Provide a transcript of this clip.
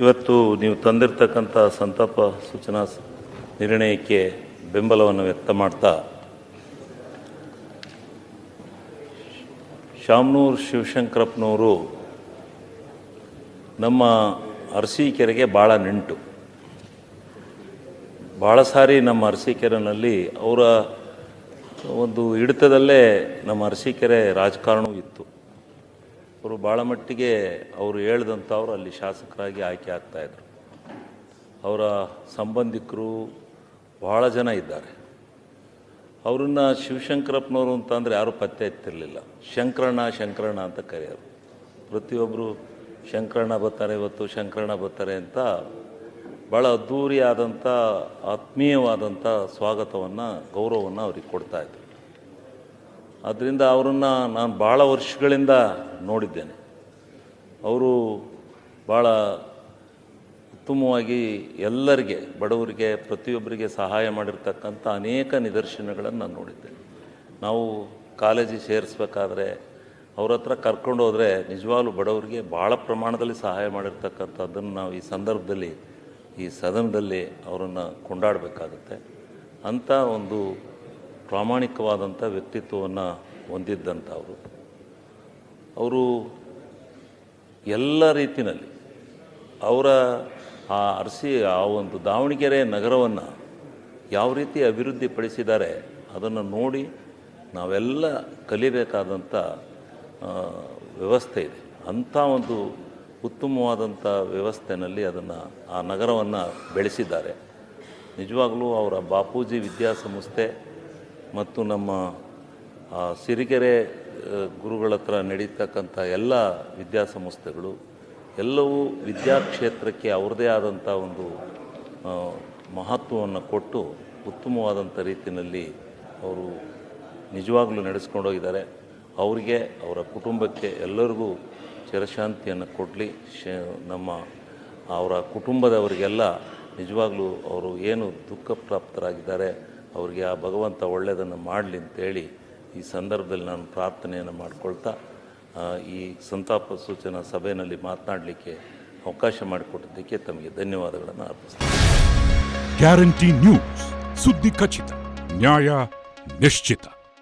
ಇವತ್ತು ನೀವು ತಂದಿರತಕ್ಕಂಥ ಸಂತಾಪ ಸೂಚನಾ ನಿರ್ಣಯಕ್ಕೆ ಬೆಂಬಲವನ್ನು ವ್ಯಕ್ತ ಮಾಡ್ತಾ, ಶಾಮನೂರು ಶಿವಶಂಕರಪ್ಪನವರು ನಮ್ಮ ಅರಸೀಕೆರೆಗೆ ಭಾಳ ನೆಂಟು. ಭಾಳ ಸಾರಿ ನಮ್ಮ ಅರಸೀಕೆರೆನಲ್ಲಿ ಅವರ ಒಂದು ಹಿಡಿತದಲ್ಲೇ ನಮ್ಮ ಅರಸೀಕೆರೆ ರಾಜಕಾರಣವೂ ಇತ್ತು. ಅವರು ಭಾಳ ಮಟ್ಟಿಗೆ ಅವರು ಹೇಳ್ದಂಥವ್ರು ಅಲ್ಲಿ ಶಾಸಕರಾಗಿ ಆಯ್ಕೆ ಆಗ್ತಾಯಿದ್ರು ಅವರ ಸಂಬಂಧಿಕರು ಭಾಳ ಜನ ಇದ್ದಾರೆ. ಅವರನ್ನು ಶಿವಶಂಕರಪ್ಪನವರು ಅಂತಂದರೆ ಯಾರೂ ಪತ್ತೆ ಎತ್ತಿರಲಿಲ್ಲ. ಶಂಕರಣ್ಣ ಶಂಕರಣ್ಣ ಅಂತ ಕರೆಯೋರು. ಪ್ರತಿಯೊಬ್ಬರು ಶಂಕರಣ್ಣ ಬರ್ತಾರೆ ಇವತ್ತು, ಶಂಕರಣ್ಣ ಬರ್ತಾರೆ ಅಂತ ಭಾಳ ಅದ್ಧೂರಿಯಾದಂಥ, ಆತ್ಮೀಯವಾದಂಥ ಸ್ವಾಗತವನ್ನು, ಗೌರವವನ್ನು ಅವ್ರಿಗೆ ಕೊಡ್ತಾಯಿದ್ರು ಅದರಿಂದ ಅವರನ್ನು ನಾನು ಭಾಳ ವರ್ಷಗಳಿಂದ ನೋಡಿದ್ದೇನೆ. ಅವರು ಭಾಳ ಉತ್ತಮವಾಗಿ ಎಲ್ಲರಿಗೆ, ಬಡವರಿಗೆ, ಪ್ರತಿಯೊಬ್ಬರಿಗೆ ಸಹಾಯ ಮಾಡಿರ್ತಕ್ಕಂಥ ಅನೇಕ ನಿದರ್ಶನಗಳನ್ನು ನಾನು ನೋಡಿದ್ದೇನೆ. ನಾವು ಕಾಲೇಜಿಗೆ ಸೇರಿಸ್ಬೇಕಾದ್ರೆ ಅವ್ರ ಹತ್ರ ಕರ್ಕೊಂಡು ಹೋದರೆ ನಿಜವಾಗ್ಲೂ ಬಡವರಿಗೆ ಭಾಳ ಪ್ರಮಾಣದಲ್ಲಿ ಸಹಾಯ ಮಾಡಿರ್ತಕ್ಕಂಥದ್ದನ್ನು ನಾವು ಈ ಸಂದರ್ಭದಲ್ಲಿ, ಈ ಸದನದಲ್ಲಿ ಅವರನ್ನು ಕೊಂಡಾಡಬೇಕಾಗುತ್ತೆ. ಅಂಥ ಒಂದು ಪ್ರಾಮಾಣಿಕವಾದಂಥ ವ್ಯಕ್ತಿತ್ವವನ್ನು ಹೊಂದಿದ್ದಂಥವರು ಅವರು. ಎಲ್ಲ ರೀತಿಯಲ್ಲಿ ಅವರ ಆ ಅರಸಿ, ಆ ಒಂದು ದಾವಣಗೆರೆ ನಗರವನ್ನು ಯಾವ ರೀತಿ ಅಭಿವೃದ್ಧಿಪಡಿಸಿದ್ದಾರೆ ಅದನ್ನು ನೋಡಿ ನಾವೆಲ್ಲ ಕಲಿಬೇಕಾದಂಥ ವ್ಯವಸ್ಥೆ ಇದೆ. ಅಂಥ ಒಂದು ಉತ್ತಮವಾದಂಥ ವ್ಯವಸ್ಥೆಯಲ್ಲಿ ಅದನ್ನು ಆ ನಗರವನ್ನು ಬೆಳೆಸಿದ್ದಾರೆ. ನಿಜವಾಗಲೂ ಅವರ ಬಾಪೂಜಿ ವಿದ್ಯಾಸಂಸ್ಥೆ ಮತ್ತು ನಮ್ಮ ಸಿರಿಗೆರೆ ಗುರುಗಳ ಹತ್ರ ನಡೀತಕ್ಕಂಥ ಎಲ್ಲ ವಿದ್ಯಾಸಂಸ್ಥೆಗಳು ಎಲ್ಲವೂ ವಿದ್ಯಾಕ್ಷೇತ್ರಕ್ಕೆ ಅವ್ರದ್ದೇ ಆದಂಥ ಒಂದು ಮಹತ್ವವನ್ನು ಕೊಟ್ಟು ಉತ್ತಮವಾದಂಥ ರೀತಿಯಲ್ಲಿ ಅವರು ನಿಜವಾಗ್ಲೂ ನಡೆಸ್ಕೊಂಡೋಗಿದ್ದಾರೆ ಅವರಿಗೆ, ಅವರ ಕುಟುಂಬಕ್ಕೆ ಎಲ್ಲರಿಗೂ ಚಿರಶಾಂತಿಯನ್ನು ಕೊಡಲಿ. ಶ, ನಮ್ಮ, ಅವರ ಕುಟುಂಬದವರಿಗೆಲ್ಲ ನಿಜವಾಗ್ಲೂ ಅವರು ಏನು ದುಃಖ ಪ್ರಾಪ್ತರಾಗಿದ್ದಾರೆ ಅವರಿಗೆ ಆ ಭಗವಂತ ಒಳ್ಳೆಯದನ್ನು ಮಾಡಲಿ ಅಂತೇಳಿ ಈ ಸಂದರ್ಭದಲ್ಲಿ ನಾನು ಪ್ರಾರ್ಥನೆಯನ್ನು ಮಾಡಿಕೊಳ್ತಾ ಈ ಸಂತಾಪ ಸೂಚನಾ ಸಭೆಯಲ್ಲಿ ಮಾತನಾಡಲಿಕ್ಕೆ ಅವಕಾಶ ಮಾಡಿಕೊಟ್ಟಿದ್ದಕ್ಕೆ ತಮಗೆ ಧನ್ಯವಾದಗಳನ್ನು ಅರ್ಪಿಸ್ತೀನಿ. ಗ್ಯಾರಂಟಿ ನ್ಯೂಸ್, ಸುದ್ದಿ ಖಚಿತ, ನ್ಯಾಯ ನಿಶ್ಚಿತ.